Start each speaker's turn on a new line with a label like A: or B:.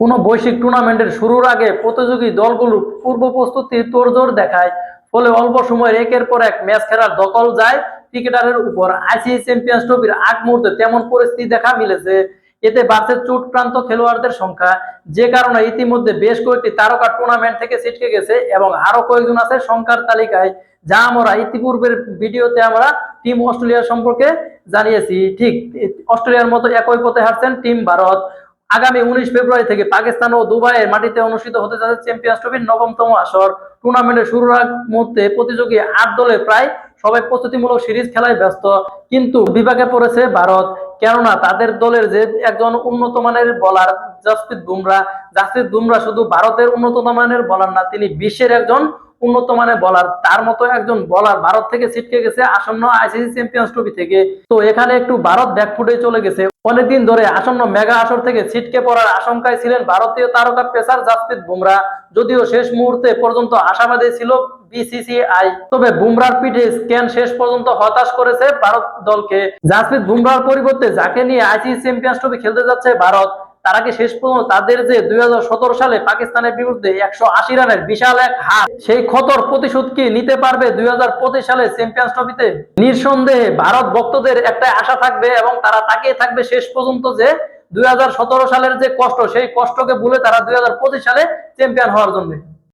A: কোনো বৈশ্বিক টুর্নামেন্টের শুরুর আগে প্রতিযোগী দলগুলোর পূর্ব প্রস্তুতি তোড়জোড় দেখায়, ফলে অল্প সময়ের একের পর এক ম্যাচ খেলার দখল যায় ক্রিকেটারের উপর। আইসিসি চ্যাম্পিয়ন্স ট্রফির আগ মুহূর্তে তেমন পরিস্থিতি দেখা মিলেছে। এতে বাড়ছে চোটক্রান্ত খেলোয়াড়দের সংখ্যা, যে কারণে ইতিমধ্যে বেশ কয়েকটি তারকা টুর্নামেন্ট থেকে ছিটকে গেছে এবং আরও কয়েকজন আছে সংখ্যার তালিকায়, যা আমরা ইতিপূর্বের ভিডিওতে আমরা টিম অস্ট্রেলিয়া সম্পর্কে জানিয়েছি। ঠিক, অস্ট্রেলিয়ার মতো একই পথে হারছেন টিম ভারত। আগামী উনিশ ফেব্রুয়ারি থেকে পাকিস্তান ও দুবাইয়ের মাটিতে অনুষ্ঠিত হতে যাচ্ছে চ্যাম্পিয়ন্স ট্রফির নবমতম আসর। টুর্নামেন্টের শুরুর মুহূর্তে প্রতিযোগী আট দলে প্রায় সবাই প্রস্তুতিমূলক সিরিজ খেলায় ব্যস্ত। কিন্তু বিভাগে পড়েছে ভারত, কেননা তাদের দলের যে একজন উন্নত মানের বলার জসপ্রীত বুমরা জাসপ্রীত বুমরা শুধু ভারতের উন্নত মানের বলার না, তিনি বিশ্বের একজন উন্নত মানের বলার তার মতো একজন বলার ভারত থেকে ছিটকে গেছে আসন্ন আইসিসি চ্যাম্পিয়ন্স ট্রফি থেকে। তো এখানে একটু ভারত ব্যাকফুটে চলে গেছে। অনেকদিন ধরে আসন্ন মেগা আসর থেকে ছিটকে পড়ার আশঙ্কায় ছিলেন ভারতীয় তারকা পেসার জাসপ্রীত বুমরা। যদিও শেষ মুহূর্তে পর্যন্ত আশাবাদী ছিল বিসিসিআই তবে বুমরার পিঠে স্ক্যান শেষ পর্যন্ত হতাশ করেছে ভারত দলকে। জাসপ্রীত বুমরার পরিবর্তে যাকে নিয়ে আইসিসি চ্যাম্পিয়ন্স ট্রফি খেলতে যাচ্ছে ভারত তারা কি শেষ পর্যন্ত তাদের যে দুই সালে পাকিস্তানের বিরুদ্ধে একশো আশি রানের বিশাল এক হার, সেই ক্ষতর প্রতিশোধ কি নিতে পারবে দুই হাজার পঁচিশ সালে চ্যাম্পিয়ন্স ট্রফিতে? নিঃসন্দেহে ভারত ভক্তদের একটা আশা থাকবে এবং তারা তাকিয়ে থাকবে শেষ পর্যন্ত যে দুই হাজার সতেরো সালের যে কষ্ট, সেই কষ্টকে ভুলে তারা দুই হাজার পঁচিশ সালে চ্যাম্পিয়ন হওয়ার জন্য।